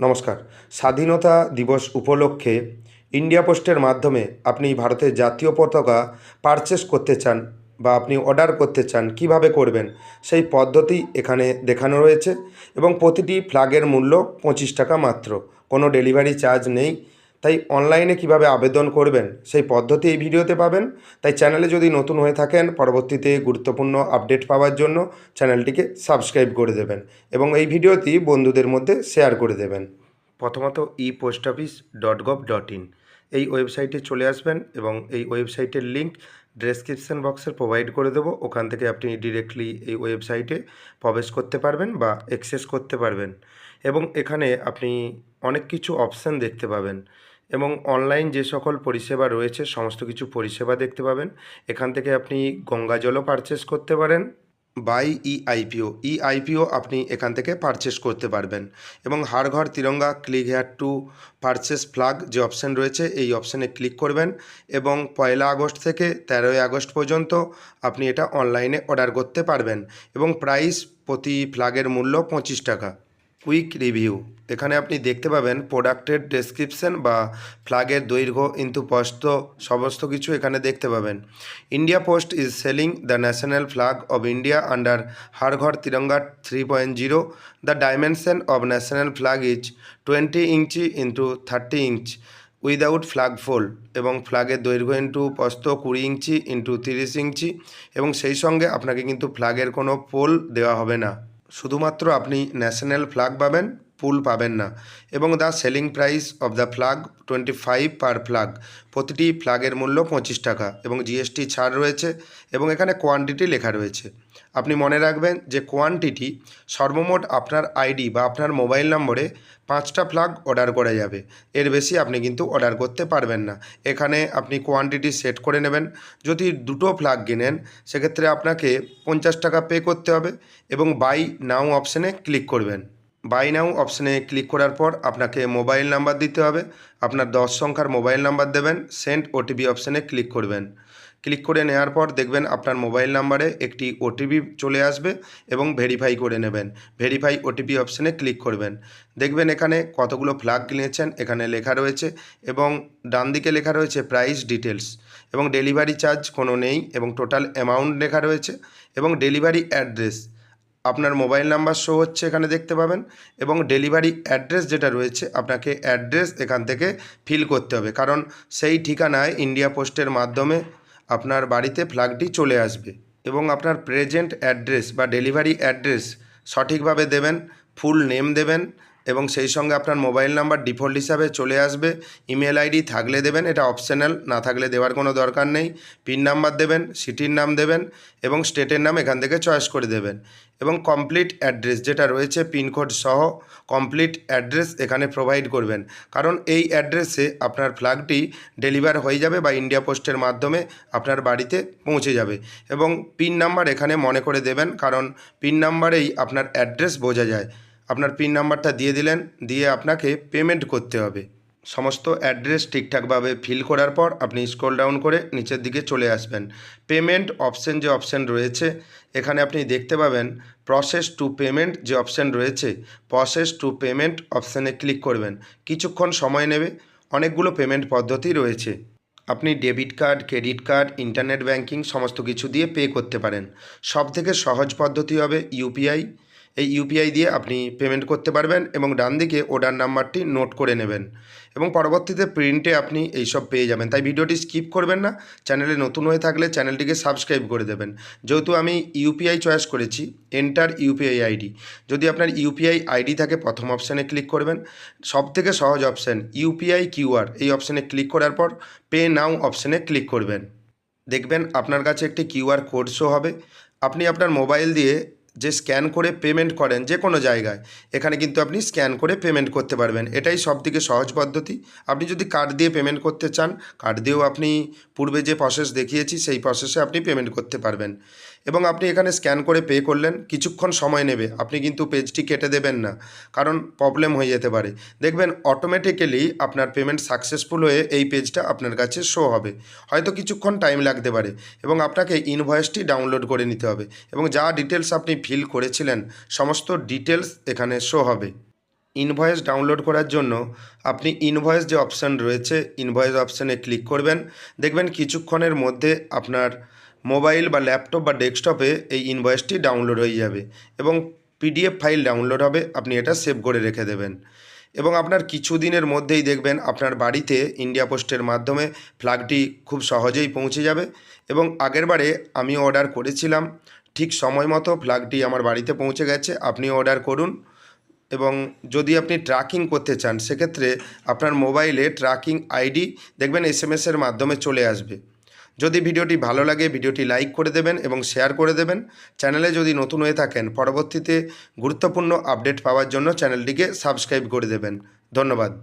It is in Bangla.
নমস্কার। স্বাধীনতা দিবস উপলক্ষে ইন্ডিয়া পোস্টের মাধ্যমে আপনি ভারতের জাতীয় পতাকা পারচেস করতে চান বা আপনি অর্ডার করতে চান কীভাবে করবেন সেই পদ্ধতি এখানে দেখানো রয়েছে এবং প্রতিটি ফ্ল্যাগের মূল্য পঁচিশ টাকা মাত্র। কোনো ডেলিভারি চার্জ নেই। তাই অনলাইনে কীভাবে আবেদন করবেন সেই পদ্ধতি এই ভিডিওতে পাবেন। তাই চ্যানেলে যদি নতুন হয়ে থাকেন, পরবর্তীতে গুরুত্বপূর্ণ আপডেট পাওয়ার জন্য চ্যানেলটিকে সাবস্ক্রাইব করে দেবেন এবং এই ভিডিওটি বন্ধুদের মধ্যে শেয়ার করে দেবেন। প্রথমত e post office dot gov dot in এই ওয়েবসাইটে চলে আসবেন এবং এই ওয়েবসাইটের লিঙ্ক ডেসক্রিপশন বক্সে প্রোভাইড করে দেবো। ওখান থেকে আপনি ডিরেক্টলি এই ওয়েবসাইটে প্রবেশ করতে পারবেন বা অ্যাক্সেস করতে পারবেন এবং এখানে আপনি অনেক কিছু অপশান দেখতে পাবেন। এবং অনলাইন যে সকল পরিষেবা রয়েছে, সমস্ত কিছু পরিষেবা দেখতে পাবেন। এখান থেকে আপনি গঙ্গা জলও পারচেস করতে পারেন। By e IPO e IPO আপনি এখান থেকে পারচেস করতে পারবেন। এবং Har Ghar Tiranga click here to purchase flag যে অপশান রয়েছে, এই অপশানে ক্লিক করবেন এবং পয়লা আগস্ট থেকে তেরোই আগস্ট পর্যন্ত আপনি এটা অনলাইনে অর্ডার করতে পারবেন। এবং প্রাইস প্রতি ফ্লাগের মূল্য পঁচিশ টাকা। Quick review. এখানে আপনি দেখতে পাবেন প্রোডাক্টের ডেসক্রিপশন বা ফ্লাগের দৈর্ঘ্য ইন্তু প্রস্থ সমস্ত কিছু এখানে দেখতে পাবেন। India post is selling the national flag of India under Har Ghar Tiranga three point zero. The dimension of national flag is twenty inch into thirty inch without flag fold এবং ফ্ল্যাগের দৈর্ঘ্য ইন্টু প্রস্থ কুড়ি ইঞ্চি ইন্টু তিরিশ ইঞ্চি এবং সেই সঙ্গে আপনাকে কিন্তু ফ্ল্যাগের কোনো পোল দেওয়া হবে না। শুধুমাত্র আপনি ন্যাশনাল ফ্ল্যাগ পাবেন। পুল পাবেন না। এবং the selling price of the flag twenty five per flag প্রতিটি ফ্ল্যাগের মূল্য পঁচিশ টাকা এবং জিএসটি ছাড় রয়েছে এবং এখানে কোয়ান্টিটি লেখা রয়েছে। আপনি মনে রাখবেন যে কোয়ান্টিটি সর্বমোট আপনার আইডি বা আপনার মোবাইল নম্বরে পাঁচটা ফ্ল্যাগ অর্ডার করা যাবে। এর বেশি আপনি কিন্তু অর্ডার করতে পারবেন না। এখানে আপনি কোয়ান্টিটি সেট করে নেবেন। যদি দুটো ফ্ল্যাগ কিনেন, সেক্ষেত্রে আপনাকে পঞ্চাশ টাকা পে করতে হবে এবং বাই নাও অপশানে ক্লিক করবেন। বাই নাও অপশানে ক্লিক করার পর আপনাকে মোবাইল নাম্বার দিতে হবে। আপনার দশ সংখ্যার মোবাইল নাম্বার দেবেন, সেন্ড ওটিপি অপশানে ক্লিক করবেন। ক্লিক করে নেওয়ার পর দেখবেন আপনার মোবাইল নাম্বারে একটি ওটিপি চলে আসবে এবং ভেরিফাই করে নেবেন। ভেরিফাই ওটিপি অপশানে ক্লিক করবেন। দেখবেন এখানে কতগুলো ফ্ল্যাগ কিনেছেন এখানে লেখা রয়েছে এবং ডান দিকে লেখা রয়েছে প্রাইস ডিটেলস এবং ডেলিভারি চার্জ কোনো নেই এবং টোটাল অ্যামাউন্ট লেখা রয়েছে এবং ডেলিভারি অ্যাড্রেস। আপনার মোবাইল নাম্বার শো হচ্ছে এখানে দেখতে পাবেন এবং ডেলিভারি অ্যাড্রেস যেটা রয়েছে আপনাকে অ্যাড্রেস এখান থেকে ফিল করতে হবে। কারণ সেই ঠিকানায় ইন্ডিয়া পোস্টের মাধ্যমে আপনার বাড়িতে ফ্ল্যাগটি চলে আসবে এবং আপনার প্রেজেন্ট অ্যাড্রেস বা ডেলিভারি অ্যাড্রেস সঠিকভাবে দেবেন, ফুল নেম দেবেন এবং সেই সঙ্গে আপনার মোবাইল নাম্বার ডিফল্ট হিসাবে চলে আসবে। ইমেল আইডি থাকলে দেবেন, এটা অপশনাল, না থাকলে দেওয়ার কোনো দরকার নেই। পিন নাম্বার দেবেন, সিটির নাম দেবেন এবং স্টেটের নাম এখান থেকে চয়েস করে দেবেন। এবং কমপ্লিট অ্যাড্রেস যেটা রয়েছে, পিনকোড সহ কমপ্লিট অ্যাড্রেস এখানে প্রোভাইড করবেন। কারণ এই অ্যাড্রেসে আপনার ফ্ল্যাগটি ডেলিভার হয়ে যাবে বা ইন্ডিয়া পোস্টের মাধ্যমে আপনার বাড়িতে পৌঁছে যাবে। এবং পিন নাম্বার এখানে মনে করে দেবেন, কারণ পিন নাম্বারেই আপনার অ্যাড্রেস বোঝা যায়। আপনার পিন নাম্বারটা দিয়ে দিলেন, দিয়ে আপনাকে পেমেন্ট করতে হবে। সমস্ত অ্যাড্রেস ঠিকঠাকভাবে ফিল করার পর আপনি স্ক্রল ডাউন করে নিচের দিকে চলে আসবেন। পেমেন্ট অপশন যে অপশান রয়েছে, এখানে আপনি দেখতে পাবেন প্রসেস টু পেমেন্ট যে অপশান রয়েছে প্রসেস টু পেমেন্ট অপশানে ক্লিক করবেন। কিছুক্ষণ সময় নেবে, অনেকগুলো পেমেন্ট পদ্ধতি রয়েছে। আপনি debit card credit card internet banking সমস্ত কিছু দিয়ে পে করতে পারেন। সব থেকে সহজ পদ্ধতি হবে ইউপিআই এই ইউপিআই দিয়ে আপনি পেমেন্ট করতে পারবেন এবং ডান দিকে অর্ডার নাম্বারটি নোট করে নেবেন এবং পরবর্তীতে প্রিন্টে আপনি এইসব পেয়ে যাবেন। তাই ভিডিওটি স্কিপ করবেন না। চ্যানেলে নতুন হয়ে থাকলে চ্যানেলটিকে সাবস্ক্রাইব করে দেবেন। যেহেতু আমি ইউপিআই চয়েস করেছি এন্টার ইউপিআই আইডি যদি আপনার ইউপিআই আইডি থাকে, প্রথম অপশানে ক্লিক করবেন। সব থেকে সহজ অপশান ইউপিআই কিউআর এই অপশানে ক্লিক করার পর পে নাও অপশানে ক্লিক করবেন। দেখবেন আপনার কাছে একটি কিউআর কোড শো হবে। আপনি আপনার মোবাইল দিয়ে যে স্ক্যান করে পেমেন্ট করেন যে কোনো জায়গায়, এখানে কিন্তু আপনি স্ক্যান করে পেমেন্ট করতে পারবেন। এটাই সব থেকে সহজ পদ্ধতি। আপনি যদি কার্ড দিয়ে পেমেন্ট করতে চান কার্ড দিয়েও আপনি পূর্বে যে প্রসেস দেখিয়েছি, সেই প্রসেসে আপনি পেমেন্ট করতে পারবেন। এবং আপনি এখানে স্ক্যান করে পে করলেন, কিছুক্ষণ সময় নেবে। আপনি কিন্তু পেজটি কেটে দেবেন না, কারণ প্রবলেম হয়ে যেতে পারে। দেখবেন অটোমেটিক্যালি আপনার পেমেন্ট সাকসেসফুল হয়ে এই পেজটা আপনার কাছে শো হবে। হয়তো কিছুক্ষণ টাইম লাগতে পারে এবং আপনাকে ইনভয়েসটি ডাউনলোড করে নিতে হবে। এবং যা ডিটেলস আপনি ফিল করেছিলেন, সমস্ত ডিটেলস এখানে শো হবে। ইনভয়েস ডাউনলোড করার জন্য আপনি ইনভয়েস যে অপশান রয়েছে ইনভয়েস অপশানে ক্লিক করবেন। দেখবেন কিছুক্ষণের মধ্যে আপনার মোবাইল বা ল্যাপটপ বা ডেস্কটপে এই ইনভয়েসটি ডাউনলোড হয়ে যাবে এবং পিডিএফ ফাইল ডাউনলোড হবে, আপনি এটা সেভ করে রেখে দেবেন। এবং আপনার কিছু দিনের মধ্যেই দেখবেন আপনার বাড়িতে ইন্ডিয়া পোস্টের মাধ্যমে ফ্ল্যাগটি খুব সহজেই পৌঁছে যাবে। এবং আগেরবারে আমি অর্ডার করেছিলাম ঠিক সময় মতো ফ্ল্যাগটি আমার বাড়িতে পৌঁছে গেছে, আপনিও অর্ডার করুন। এবং যদি আপনি ট্র্যাকিং করতে চান, সেক্ষেত্রে আপনার মোবাইলে ট্র্যাকিং আইডি দেখবেন এস এসের মাধ্যমে চলে আসবে। যদি ভিডিওটি ভালো লাগে, ভিডিওটি লাইক করে দেবেন এবং শেয়ার করে দেবেন। চ্যানেলে যদি নতুন হয়ে থাকেন, পরবর্তীতে গুরুত্বপূর্ণ আপডেট পাওয়ার জন্য চ্যানেলটিকে সাবস্ক্রাইব করে দেবেন। ধন্যবাদ।